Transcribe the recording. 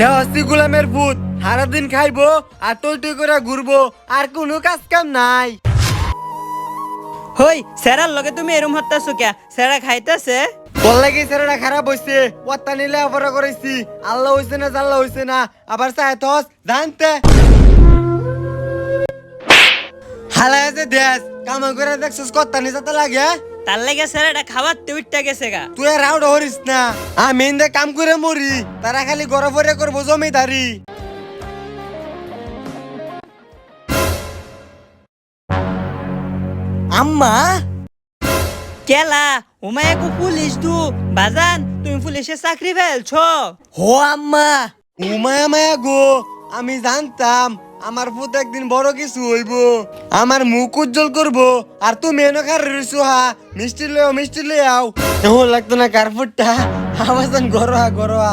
দেহস্তি গুলামের ভূত সারাদিন খাইবো আর টই টই করে ঘুরবো আর কোনো কাজ কাম নাই। হই স্যারার লগে তুমি এরম হত্যাছো কে স্যারা খাইতেছে? তোর লাগি ছেলেটা খারাপ হইছে ওয়াত্তা নিলে অপরা করেছি আল্লাহ হইছে না জাল্লা হইছে না আবার থস জানতে। হালাই আছে দেশ কাম করে দেখছিস কত্তা নি যাতে লাগে তার লাগে স্যারাটা খাওয়াতে উঠতে গেছে গা। তুই আর রাউড হরিস না। আমি ইন্দে কাম করে মরি তারা খালি গরম ফরে করব জমিদারি। আম্মা? কেলা উমায় কো পুলিশ তু বাজান তুমি পুলিশে চাকরি ফেলছো। হো আম্মা উমায়া মায়া গো আমি জানতাম। আমার পুত একদিন বড় কিছু হইব। আমার মুখ উজ্জ্বল করব। আর তুমি এনে কার রইছো হা মিষ্টি লও মিষ্টি লও এমন লাগতো না কার্পুটটা আওয়াজ গরোয়া গরোয়া